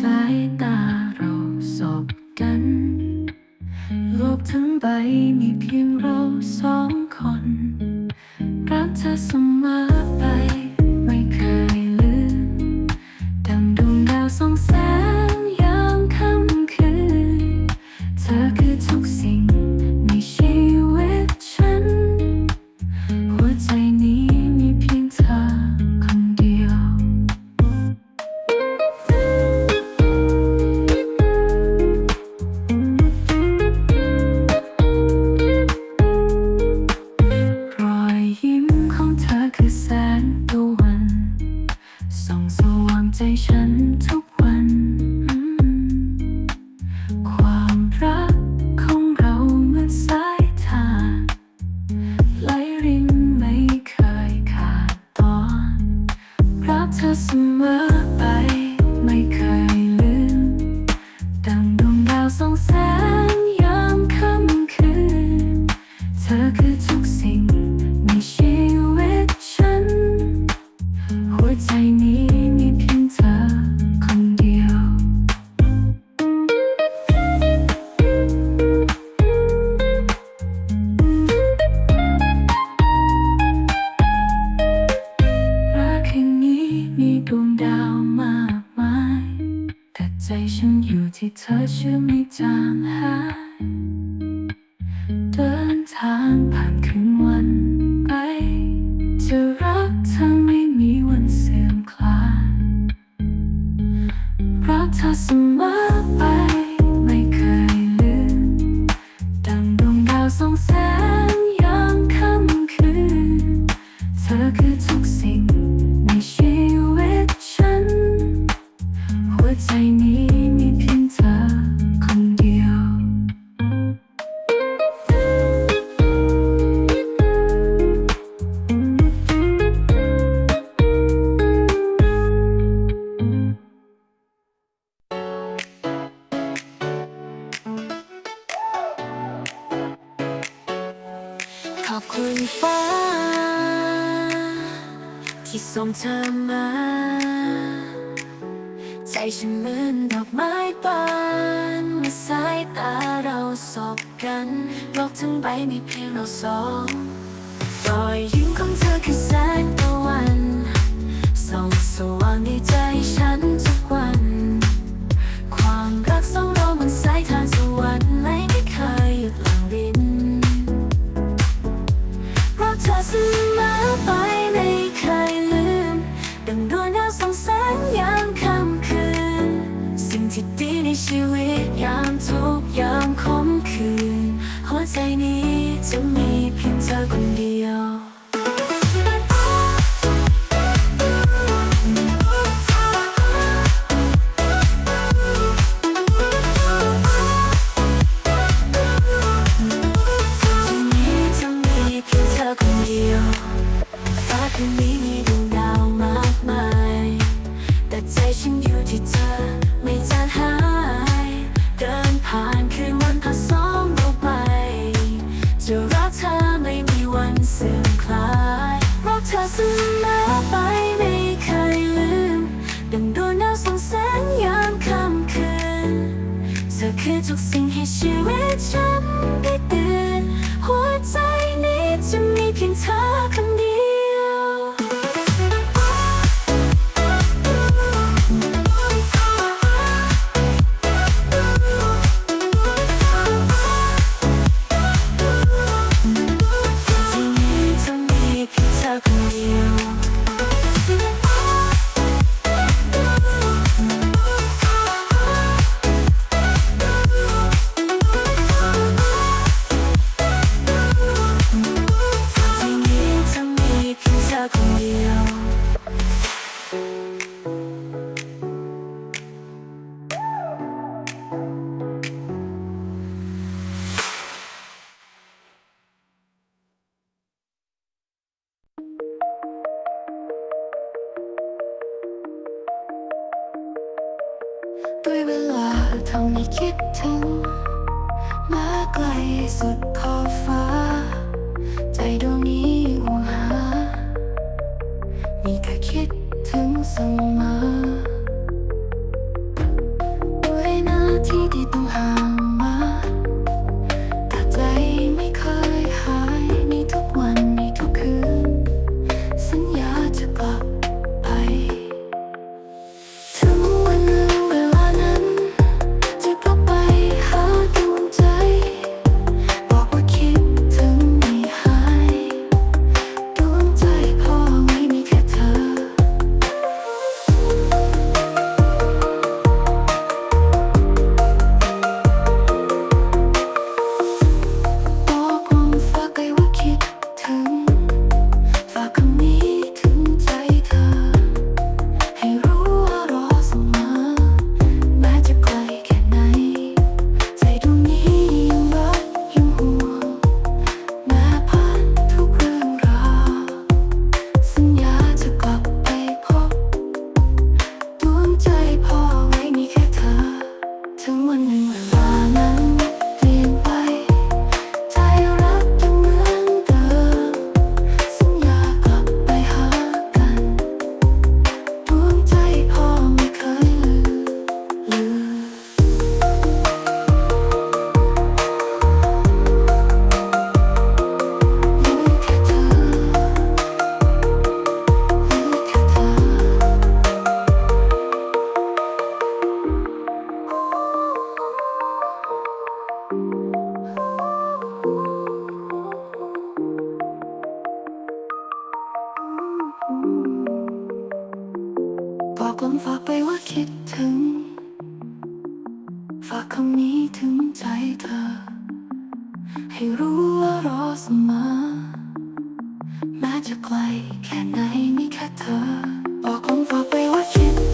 สายตาเราสบกัน โลกทั้งใบมีเพียงเราสองคน รักเธอเสมอไป ไม่เคยลืมดังดวงดาวสองแสง 相思 ทางผ่านคืนวันไปจะรักเธอไม่มีวันเสื่อมคลายรักเธอเสมอไป ไม่เคยลืมดังดวงดาวส่องแสง ที่ส่งเธอมา ใจฉันเหมือนดอกไม้ปานเมื่อสายตาเราสบกันโลกทั้งใบมีเพียงเราสองรอยยิ้มของเธอคือ to sing his shoe and ไกลสุดขอบฟ้า ใจดวงนี้ห่ามีแค่คิดถึงเสมอ บอกลมฝากไปว่าคิดถึง ฝากคำนี้ถึงใจเธอ ให้รู้ว่ารอเสมอ แม้จะไกลแค่ไหนมีแค่เธอ บอกลมฝากไปว่าคิด